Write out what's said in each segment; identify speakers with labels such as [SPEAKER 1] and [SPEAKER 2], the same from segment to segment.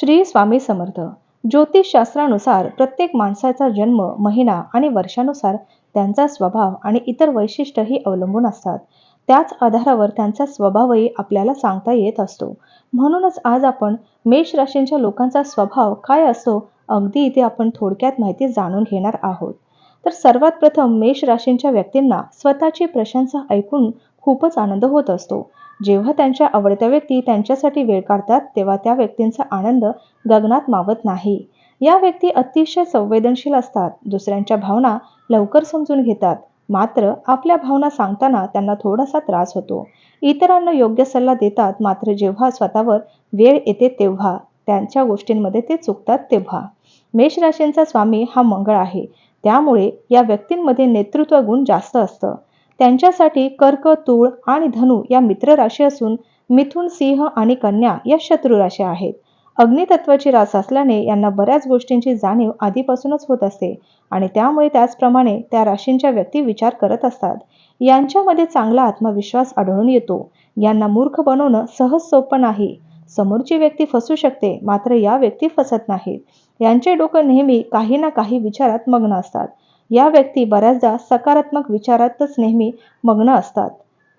[SPEAKER 1] श्री स्वामी समर्थ. ज्योतिषशास्त्रानुसार प्रत्येक माणसाचा जन्म महिना आणि वर्षानुसार त्यांचा स्वभाव आणि इतर वैशिष्ट्यही अवलंबून असतात. त्याच आधारावर त्यांचा स्वभावही आपल्याला सांगता येत असतो. म्हणूनच आज आपण मेष राशींच्या लोकांचा स्वभाव काय असतो अगदी इथे आपण थोडक्यात माहिती जाणून घेणार आहोत. तर सर्वात प्रथम मेष राशींच्या व्यक्तींना स्वतःची प्रशंसा ऐकून खूपच आनंद होत असतो. जेव्हा त्यांच्या आवडत्या व्यक्ती त्यांच्यासाठी वेळ काढतात तेव्हा त्या व्यक्तींचा आनंद गगनात मावत नाही. या व्यक्ती अतिशय संवेदनशील असतात दुसऱ्यांच्या भावना लवकर समजून घेतात. मात्र आपल्या भावना सांगताना त्यांना थोडासा त्रास होतो. इतरांना योग्य सल्ला देतात मात्र जेव्हा स्वतःवर वेळ येते तेव्हा त्यांच्या गोष्टींमध्ये ते चुकतात तेव्हा. मेष राशींचा स्वामी हा मंगळ आहे. त्यामुळे या व्यक्तींमध्ये नेतृत्व गुण जास्त असतं. त्यांच्यासाठी कर्क तूळ आणि धनु या मित्र राशी असून मिथुन सिंह आणि कन्या या शत्रू राशी आहेत. अग्नितत्वाची रास असल्याने यांना बऱ्याच गोष्टींची जाणीव आधीपासूनच होत असते आणि त्यामुळे त्याचप्रमाणे त्या राशींच्या व्यक्ती विचार करत असतात. यांच्यामध्ये चांगला आत्मविश्वास आढळून येतो. यांना मूर्ख बनवणं सहज सोपं नाही. समोरची व्यक्ती फसू शकते मात्र या व्यक्ती फसत नाहीत. यांचे डोकं नेहमी काही ना काही विचारात मग्न असतात. या व्यक्ती बऱ्याचदा सकारात्मक विचारातच नेहमी मग्न असतात.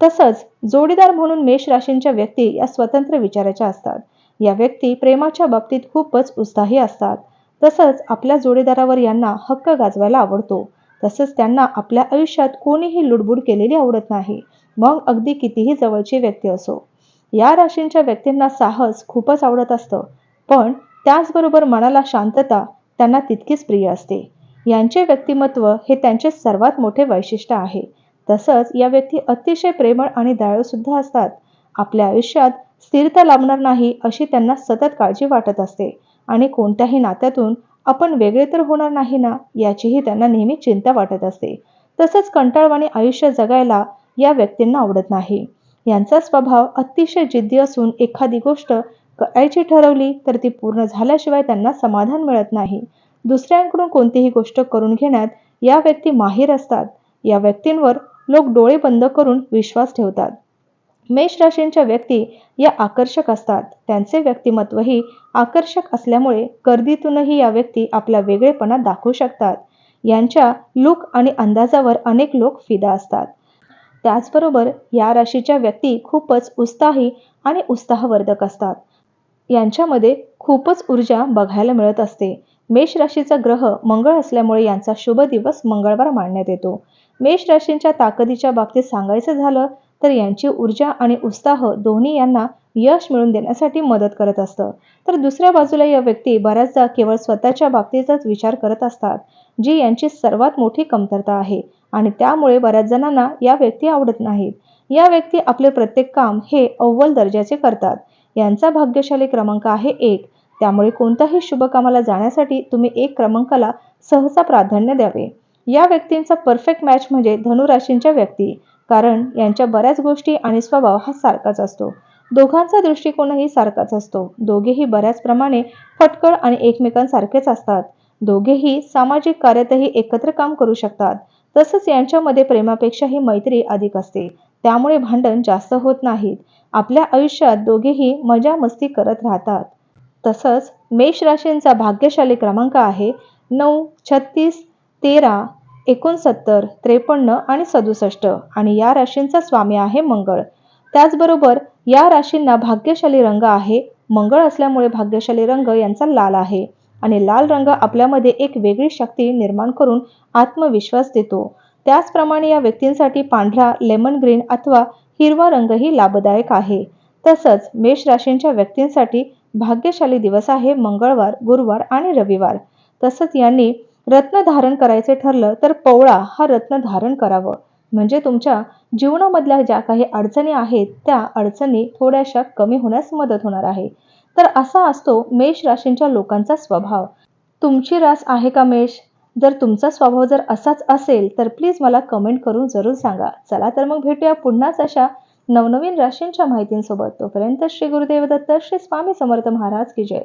[SPEAKER 1] तसंच जोडीदार म्हणून मेष राशींच्या व्यक्ती या स्वतंत्र विचाराच्या असतात. या व्यक्ती प्रेमाच्या बाबतीत खूपच उत्साही असतात. तसंच आपल्या जोडीदारावर यांना हक्क गाजवायला आवडतो. तसंच त्यांना आपल्या आयुष्यात कोणीही लुडबुड केलेली आवडत नाही. मग अगदी कितीही जवळची व्यक्ती असो. या राशींच्या व्यक्तींना साहस खूपच आवडत असतं. पण त्याचबरोबर मनाला शांतता त्यांना तितकीच प्रिय असते. यांचे व्यक्तिमत्व हे त्यांचे सर्वात मोठे वैशिष्ट्य आहे. तसंच या व्यक्ती अतिशय प्रेमळ आणि दयाळू सुद्धा असतात. आपल्या आयुष्यात स्थिरता लाभणार नाही अशी त्यांना सतत काळजी वाटत असते. आणि कोणत्याही नात्यातून आपण वेगळे तर होणार नाही ना याचीही त्यांना नेहमी चिंता वाटत असते. तसंच कंटाळवाणी आयुष्य जगायला या व्यक्तींना आवडत नाही. यांचा स्वभाव अतिशय जिद्दी असून एखादी गोष्ट करायची ठरवली तर ती पूर्ण झाल्याशिवाय त्यांना समाधान मिळत नाही. दुसऱ्यांकडून कोणतीही गोष्ट करून घेण्यात या व्यक्ती माहीर असतात. या व्यक्तींवर लोक डोळे बंद करून विश्वास ठेवतात. मेष राशींच्या व्यक्ती या आकर्षक असतात. त्यांचे व्यक्तिमत्वही आकर्षक असल्यामुळे गर्दीतूनही या व्यक्ती आपला वेगळेपणा दाखवू शकतात. यांच्या लुक आणि अंदाजावर अनेक लोक फिदा असतात. त्याचबरोबर या राशीच्या व्यक्ती खूपच उत्साही आणि उत्साहवर्धक असतात. यांच्यामध्ये खूपच ऊर्जा बघायला मिळत असते. मेष राशीचा ग्रह मंगळ असल्यामुळे यांचा शुभ दिवस मंगळवार मानण्यात येतो. मेष राशींच्या ताकदीच्या बाबतीत सांगायचं झालं तर यांची ऊर्जा आणि उत्साह दोन्ही यांना यश मिळवून देण्यासाठी मदत करत असतं. तर दुसऱ्या बाजूला या व्यक्ती बऱ्याचदा केवळ स्वतःच्या बाबतीतच विचार करत असतात जी यांची सर्वात मोठी कमतरता आहे आणि त्यामुळे बऱ्याच जणांना या व्यक्ती आवडत नाहीत. या व्यक्ती आपले प्रत्येक काम हे अव्वल दर्जाचे करतात. यांचा भाग्यशाली क्रमांक आहे एक. त्यामुळे कोणत्याही शुभ कामाला जाण्यासाठी तुम्ही एक क्रमांकाला सहसा प्राधान्य द्यावे. या व्यक्तींचा परफेक्ट मॅच म्हणजे धनुराशींच्या व्यक्ती कारण यांच्या बऱ्याच गोष्टी आणि स्वभाव हा सारखाच असतो. दोघांचा दृष्टिकोनही सारखाच असतो. दोघेही बऱ्याच प्रमाणे फटकळ आणि एकमेकांसारखेच असतात. दोघेही सामाजिक कार्यातही एकत्र काम करू शकतात. तसंच यांच्यामध्ये प्रेमापेक्षाही मैत्री अधिक असते. त्यामुळे भांडण जास्त होत नाहीत. आपल्या आयुष्यात दोघेही मजा मस्ती करत राहतात. तसंच मेष राशींचा भाग्यशाली क्रमांक आहे नऊ छत्तीस तेरा एकोणसत्तर त्रेपन्न आणि सदुसष्ट. आणि या राशींचा स्वामी आहे मंगळ. त्याचबरोबर या राशींना भाग्यशाली रंग आहे. मंगळ असल्यामुळे भाग्यशाली रंग यांचा लाल आहे. आणि लाल रंग आपल्यामध्ये एक वेगळी शक्ती निर्माण करून आत्मविश्वास देतो. त्याचप्रमाणे या व्यक्तींसाठी पांढरा लेमन ग्रीन अथवा हिरवा रंगही लाभदायक आहे. तसंच मेष राशींच्या व्यक्तींसाठी भाग्यशाली दिवस आहे मंगळवार गुरुवार आणि रविवार. तसंच यांनी रत्न धारण करायचे ठरलं तर पवळा हा रत्न धारण करावं. म्हणजे तुमच्या जीवनामधल्या ज्या काही अडचणी आहेत त्या अडचणी थोड्याशा कमी होण्यास मदत होणार आहे. तर असा असतो मेष राशींच्या लोकांचा स्वभाव. तुमची रास आहे का मेष? जर तुमचा स्वभाव जर असाच असेल तर प्लीज मला कमेंट करून जरूर सांगा. चला तर मग भेटूया पुन्हाच अशा नवनवीन राशींच्या माहितींसोबत तोपर्यंत श्री गुरुदेव दत्त श्री स्वामी समर्थ महाराज की जय.